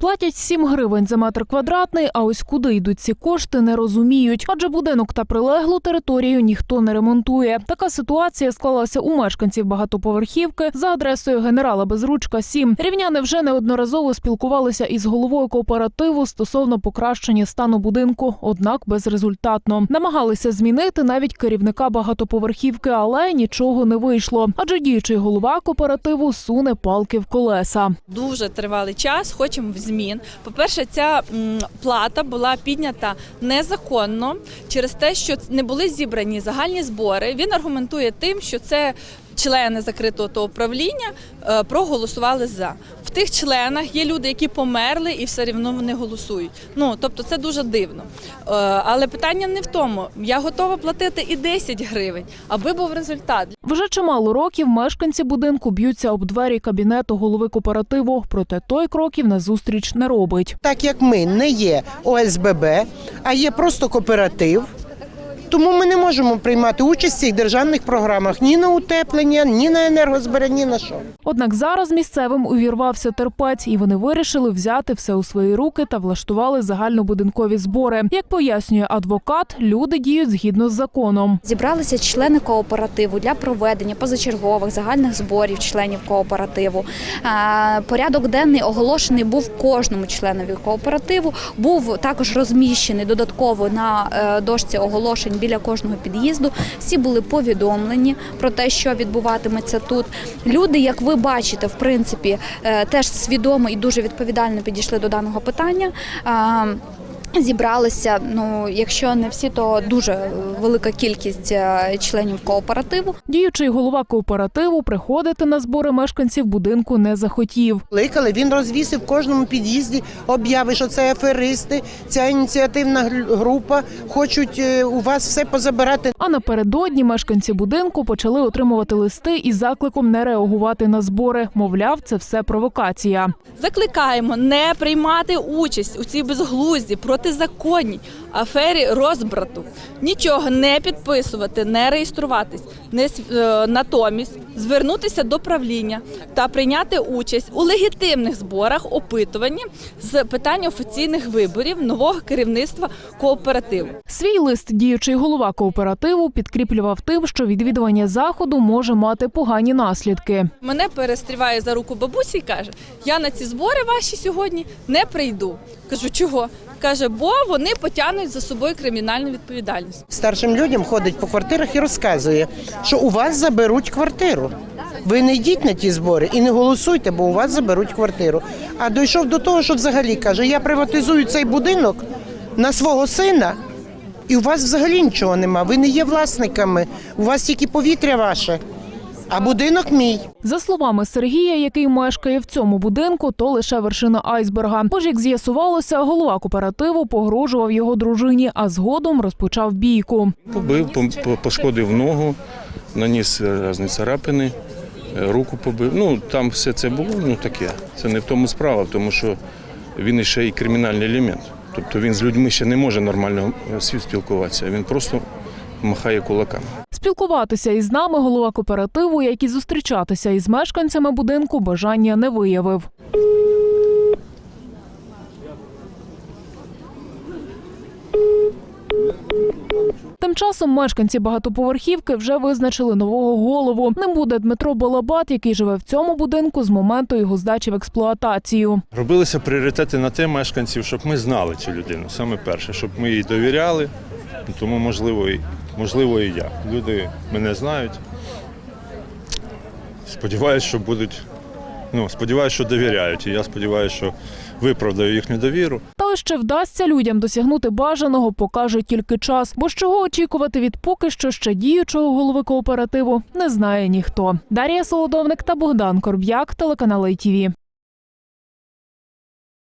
Платять 7 гривень за метр квадратний, а ось куди йдуть ці кошти, не розуміють. Адже будинок та прилеглу територію ніхто не ремонтує. Така ситуація склалася у мешканців багатоповерхівки за адресою генерала Безручка 7. Рівняни вже неодноразово спілкувалися із головою кооперативу стосовно покращення стану будинку, однак безрезультатно. Намагалися змінити навіть керівника багатоповерхівки, але нічого не вийшло. Адже діючий голова кооперативу суне палки в колеса. дуже тривалий час. Хочемо змін. По-перше, ця плата була піднята незаконно через те, що не були зібрані загальні збори. Він аргументує тим, що це. Члени закритого того управління е, проголосували за в тих членах. Є люди, які померли, і все рівно вони голосують. Ну тобто, це дуже дивно. Е, але питання не в тому. Я готова платити і 10 гривень, аби був результат. Вже чимало років мешканці будинку б'ються об двері кабінету голови кооперативу, проте той кроків назустріч не робить. Так як ми не є ОСББ, а є просто кооператив. Тому ми не можемо приймати участь в цих державних програмах ні на утеплення, ні на енергозбереження, ні на що. Однак зараз місцевим увірвався терпець, і вони вирішили взяти все у свої руки та влаштували загальнобудинкові збори. Як пояснює адвокат, люди діють згідно з законом. Зібралися члени кооперативу для проведення позачергових загальних зборів членів кооперативу. Порядок денний оголошений був кожному членові кооперативу. Був також розміщений додатково на е, дошці оголошень біля кожного під'їзду. Всі були повідомлені про те, що відбуватиметься тут. Люди, як ви бачите, в принципі, е, теж свідомо і дуже відповідально підійшли до даного питання. Зібралися, ну якщо не всі, то дуже велика кількість е, членів кооперативу. Діючий голова кооперативу приходити на збори мешканців будинку не захотів. Кликали, він розвісив в кожному під'їзді обяви, що це аферисти, ця ініціативна група хочуть е, у вас все позабирати. А напередодні мешканці будинку почали отримувати листи із закликом не реагувати на збори. Мовляв, це все провокація. Закликаємо не приймати участь у цій безглузді протизаконній афері розбрату, нічого не підписувати, не реєструватись, не е, натомість звернутися до правління та прийняти участь у легітимних зборах опитуванні з питань офіційних виборів нового керівництва кооперативу. Свій лист діючий голова кооперативу підкріплював тим, що відвідування заходу може мати погані наслідки. Мене перестріває за руку бабуся і каже: Я на ці збори ваші сьогодні не прийду. Кажу, чого? Каже, бо вони потягнуть за собою кримінальну відповідальність. Старшим людям ходить по квартирах і розказує, що у вас заберуть квартиру. Ви не йдіть на ті збори і не голосуйте, бо у вас заберуть квартиру. А дійшов до того, що взагалі каже: я приватизую цей будинок на свого сина, і у вас взагалі нічого нема. Ви не є власниками, у вас тільки повітря ваше, а будинок мій. За словами Сергія, який мешкає в цьому будинку, то лише вершина айсберга. Тож, як з'ясувалося, голова кооперативу погрожував його дружині, а згодом розпочав бійку. Побив, пошкодив ногу, наніс різні царапини, е, руку побив. Ну там все це було, ну таке. Це не в тому справа, тому що він ще й кримінальний елемент. Тобто він з людьми ще не може нормально е, світ спілкуватися. Він просто махає кулаками. Спілкуватися із нами голова кооперативу, як і зустрічатися із мешканцями будинку, бажання не виявив. Тим часом мешканці багатоповерхівки вже визначили нового голову. Ним буде Дмитро Балабат, який живе в цьому будинку з моменту його здачі в експлуатацію. Робилися пріоритети на те мешканців, щоб ми знали цю людину. Саме перше, щоб ми їй довіряли. Тому можливо, можливо, і я. Люди мене знають. Сподіваюсь, що будуть. Ну, сподіваюся, що довіряють. І я сподіваюся, що виправдаю їхню довіру. Та чи вдасться людям досягнути бажаного, покаже тільки час. Бо чого очікувати від поки що ще діючого голови кооперативу, не знає ніхто. Дар'я Солодовник та Богдан Корб'як, телеканал ITV.